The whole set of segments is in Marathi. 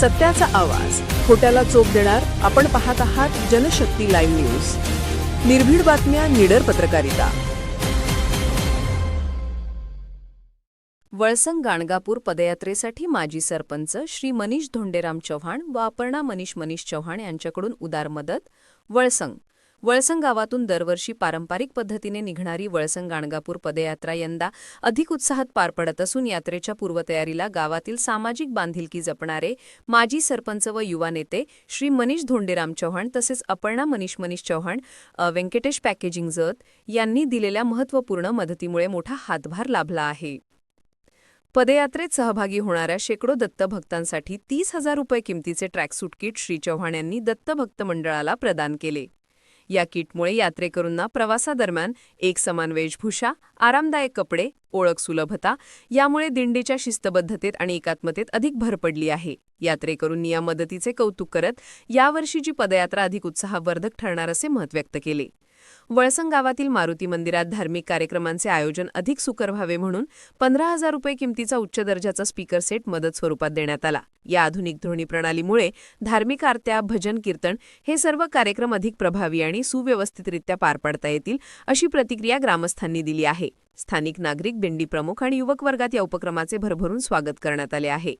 सत्याचा आवाज. खोट्याला चोप देणार आपण पाहत आहात जनशक्ती लाईव्ह न्यूज. निर्भीड बातम्या निडर पत्रकारिता. वळसंग गाणगापूर पदयात्रेसाठी माजी सरपंच श्री मनीष धोंडेराम चव्हाण व अपर्णा मनीष मनीष चव्हाण यांच्याकडून उदार मदत वळसंग. वळसंग गावातून दरवर्षी पारंपरिक पद्धतीने निघणारी वळसंग गाणगापूर पदयात्रा यंदा अधिक उत्साहात पार पडत असून यात्रेच्या पूर्वतयारीला गावातील सामाजिक बांधिलकी जपणारे माजी सरपंच व युवा नेते श्री मनीष धोंडेराम चव्हाण तसेच अपर्णा मनीष मनीष चव्हाण व्यंकटेश पॅकेजिंग जत यांनी दिलेल्या महत्त्वपूर्ण मदतीमुळे मोठा हातभार लाभला आहे. पदयात्रेत सहभागी होणाऱ्या शेकडो दत्तभक्तांसाठी तीस हजार रुपये किमतीचे ट्रॅकसूट किट श्री चव्हाण यांनी दत्तभक्त मंडळाला प्रदान केले. या किटमुळे यात्रेकरूंना प्रवासादरम्यान एक समान वेशभूषा आरामदायक कपडे ओळख सुलभता यामुळे दिंडीच्या शिस्तबद्धतेत आणि एकात्मतेत अधिक भर पडली आहे. यात्रेकरूंनी या मदतीचे कौतुक करत यावर्षीची पदयात्रा अधिक उत्साहवर्धक ठरणार असे मत व्यक्त केले. वळसंग गावातील मारुती मंदिरात धार्मिक कार्यक्रमांचे आयोजन अधिक सुकर व्हावे म्हणून पंधरा हजार रुपये किमतीचा उच्च दर्जाचा स्पीकर सेट मदत स्वरूपात देण्यात आला. या आधुनिक ध्वनी प्रणालीमुळे धार्मिक आरत्या भजन कीर्तन हे सर्व कार्यक्रम अधिक प्रभावी आणि सुव्यवस्थितरित्या पार पाडता येतील अशी प्रतिक्रिया ग्रामस्थांनी दिली आहे. स्थानिक नागरिक दिंडी प्रमुख आणि युवक वर्गात या उपक्रमाचे भरभरून स्वागत करण्यात आले आहे.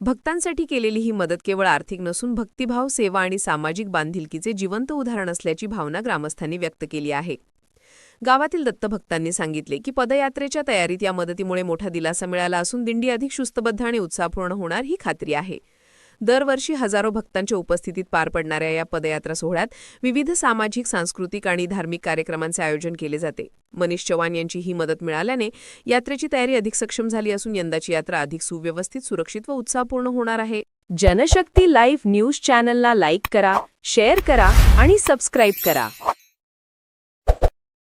भक्तांसाठी केलेली ही मदत केवळ आर्थिक नसून भक्तिभाव सेवा आणि सामाजिक बांधिलकीचे जिवंत उदाहरण असल्याची भावना ग्रामस्थांनी व्यक्त केली आहे. गावातील दत्तभक्तांनी सांगितले की पदयात्रेच्या तयारीत या मदतीमुळे मोठा दिलासा मिळाला असून दिंडी अधिक शिस्तबद्ध आणि उत्साहपूर्ण होणार ही खात्री आहे. दरवर्षी हजारो भक्तांच्या उपस्थितीत पार पडणाऱ्या या पदयात्रा सोहळ्यात विविध सामाजिक सांस्कृतिक आणि धार्मिक कार्यक्रमांचे आयोजन केले जाते. मनीष चव्हाण यांची ही मदत मिळाल्याने यात्रेची तयारी अधिक सक्षम झाली असून यंदाची यात्रा अधिक सुव्यवस्थित सुरक्षित व उत्साहपूर्ण होणार आहे. जनशक्ती लाईव्ह न्यूज चॅनलला लाईक करा शेअर करा आणि सबस्क्राईब करा.